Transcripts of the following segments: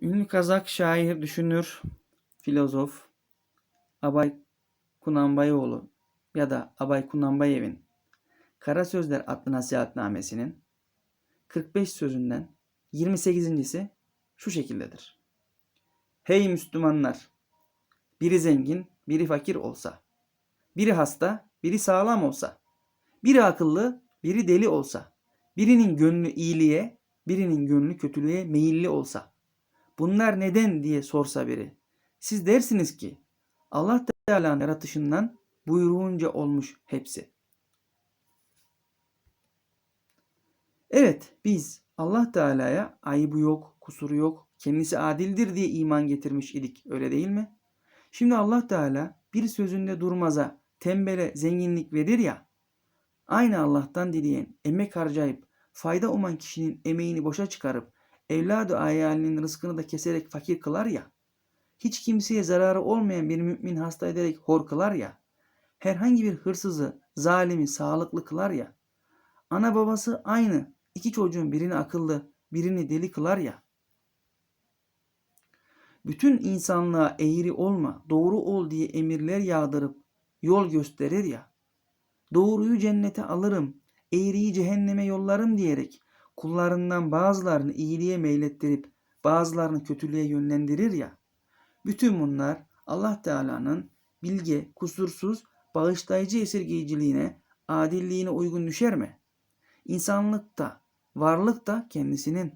Ünlü Kazak şair, düşünür, filozof Abay Kunanbayoğlu ya da Abay Kunanbayev'in Kara Sözler adlı nasihatnamesinin 45 sözünden 28.si şu şekildedir. Hey Müslümanlar! Biri zengin, biri fakir olsa, biri hasta, biri sağlam olsa, biri akıllı, biri deli olsa, birinin gönlü iyiliğe, birinin gönlü kötülüğe meyilli olsa, bunlar neden diye sorsa biri, siz dersiniz ki Allah Teala'nın yaratışından buyruğunca olmuş hepsi. Evet biz Allah Teala'ya ayıbı yok, kusuru yok, kendisi adildir diye iman getirmiş idik öyle değil mi? Şimdi Allah Teala bir sözünde durmaza, tembele zenginlik verir ya, aynı Allah'tan dileyen, emek harcayıp, fayda uman kişinin emeğini boşa çıkarıp, evladı ayalinin rızkını da keserek fakir kılar ya, hiç kimseye zararı olmayan bir mümin hasta ederek hor kılar ya, herhangi bir hırsızı, zalimi sağlıklı kılar ya, ana babası aynı, iki çocuğun birini akıllı, birini deli kılar ya, bütün insanlığa eğri olma, doğru ol diye emirler yağdırıp yol gösterir ya, doğruyu cennete alırım, eğriyi cehenneme yollarım diyerek kullarından bazılarını iyiliğe meylettirip bazılarını kötülüğe yönlendirir ya, bütün bunlar Allah Teala'nın bilge, kusursuz, bağışlayıcı esirgeyiciliğine, adilliğine uygun düşer mi? İnsanlıkta, varlık da kendisinin.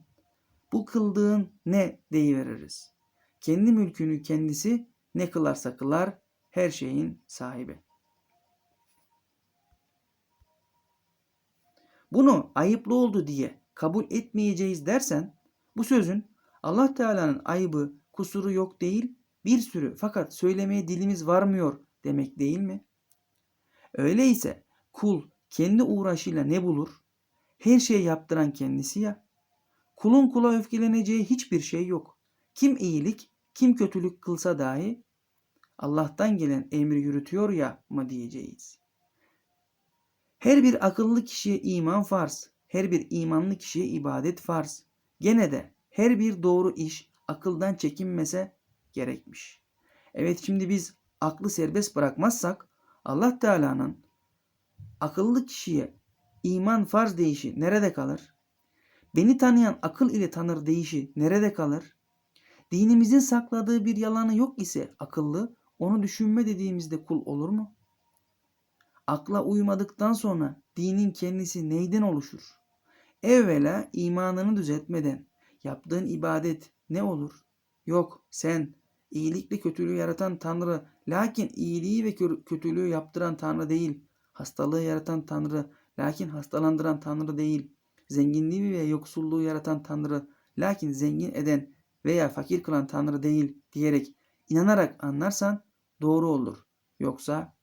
Bu kıldığın ne deyiveririz. Kendi mülkünü kendisi ne kılarsa kılar her şeyin sahibi. Bunu ayıplı oldu diye kabul etmeyeceğiz dersen bu sözün Allah Teala'nın ayıbı, kusuru yok değil, bir sürü fakat söylemeye dilimiz varmıyor demek değil mi? Öyleyse kul kendi uğraşıyla ne bulur? Her şeyi yaptıran kendisi ya. Kulun kula öfkeleneceği hiçbir şey yok. Kim iyilik, kim kötülük kılsa dahi Allah'tan gelen emri yürütüyor ya mı diyeceğiz. Her bir akıllı kişiye iman farz, her bir imanlı kişiye ibadet farz. Gene de her bir doğru iş akıldan çekinmese gerekmiş. Evet şimdi biz aklı serbest bırakmazsak Allah Teala'nın akıllı kişiye iman farz deyişi nerede kalır? Beni tanıyan akıl ile tanır deyişi nerede kalır? Dinimizin sakladığı bir yalanı yok ise akıllı onu düşünme dediğimizde kul olur mu? Akla uymadıktan sonra dinin kendisi neyden oluşur? Evvela imanını düzeltmeden yaptığın ibadet ne olur? Yok sen iyilikle kötülüğü yaratan Tanrı lakin iyiliği ve kötülüğü yaptıran Tanrı değil. Hastalığı yaratan Tanrı lakin hastalandıran Tanrı değil. Zenginliği ve yoksulluğu yaratan Tanrı lakin zengin eden veya fakir kılan Tanrı değil diyerek inanarak anlarsan doğru olur. Yoksa